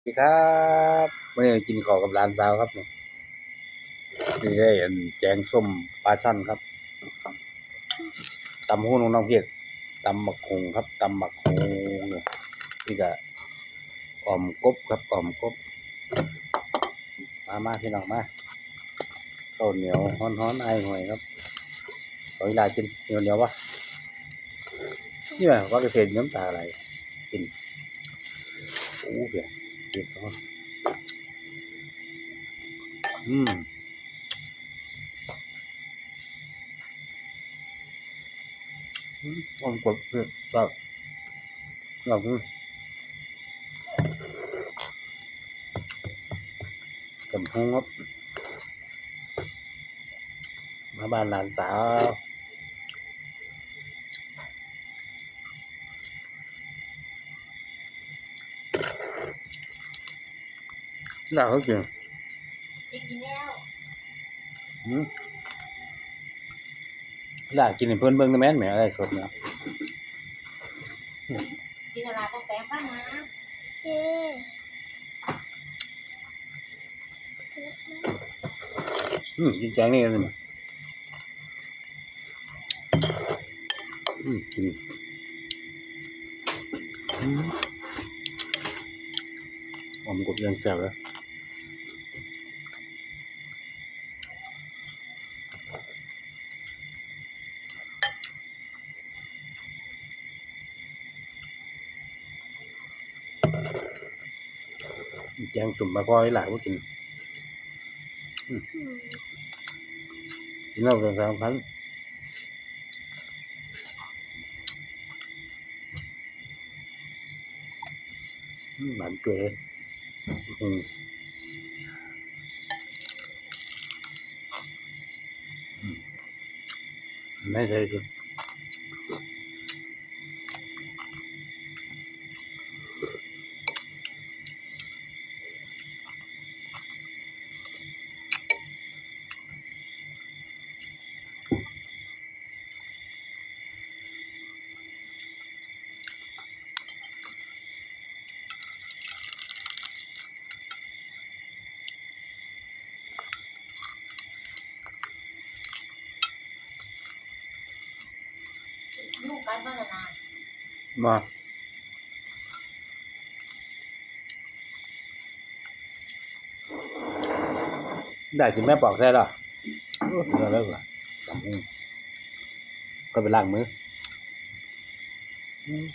สวัสดีครับวันนี้กินข้าวกับร้านสาวครับเนี่ยนี่ได้อันแจงส้มปลาช่อนครับตำหูนงน้องเพียกตำหมักคงครับตำหมักคงเนี่ยนี่ก็อ่อมกบครับอ่อมกบ มามาพี่น้องมาข้าวเหนียวฮ้อนๆไอห่วยครับขอเวลากินเหนียวเหนียววะนี่แหละว่าเกษตรน้ำตาอะไรกินโอ้เบีย เบียเขาอืมผมกดเพื่อแบบเราคือกับห้องครับ มาบ้านหลานสาว หลานเขาจริงได้กินแล้วอืมหลานกินให้เพื่อนเบิ่งได้แม่นแหมอะไรสดเนาะกินอะไรต้องแปรงฟันนะเย้อืมกินแจงนี่กันเลยอืมกินอืมผมกดยังแซ่บเลย แจงสุ่มมาพอให้หลายว่ากิน อืมกินแล้วก็สามพันอืมหวานเกลืออืมอืมไม่ใช่สุดลูกกันบ้างนะมาได้จิแม่ปอกแท้หรอเออเลิกแล้วเหรอสามมือก็ไปล้างมืออืม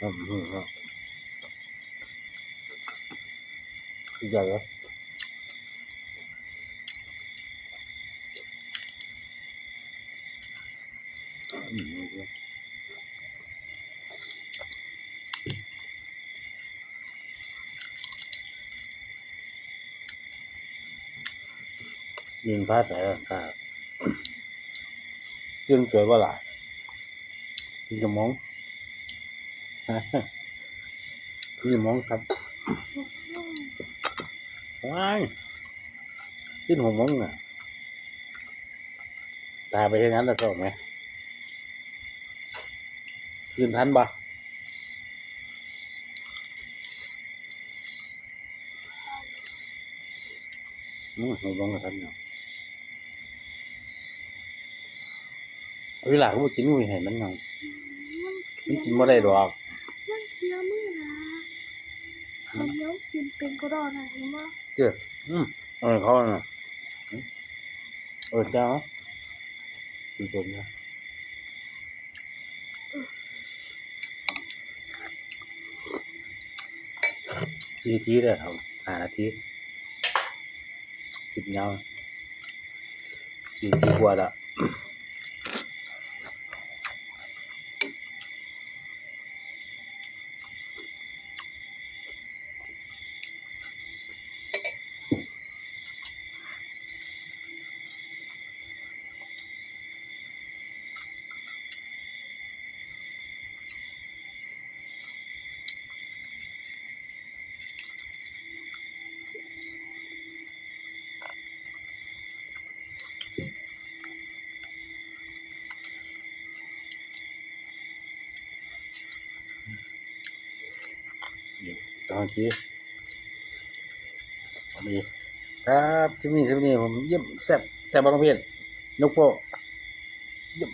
อืมอืมอืมอีกอย่างเหรออืมอืม ยิงพลาดสายอากาจึงเจอว่าหลายยิงกระมองฮะยิงกระมองครับว้ายยิงหัวมองอะตายไปแค่นั้นแล้วสอบไหม ยืนทันบ่อืมหัวมองกับทันเนาะเวลาเขาบอกกินงูเห็นมันเงามันกินไม่ได้ดอกมันเคี้ยวมือนะทำแล้วกินเป็นก็ได้นะเห็นไหมเจ้าอืมเออเขาน่ะเออเจ้าดูตัวนี้ สี่นาทีเลยครับห้านาทีคลิปยาวสี่นาทีกว่าละ ตอนกี้เอามีครับที่นี่ที่นี่ผมเยี่ยมแซ่บแซ่บบางเพชรนกโปะเยี่ยม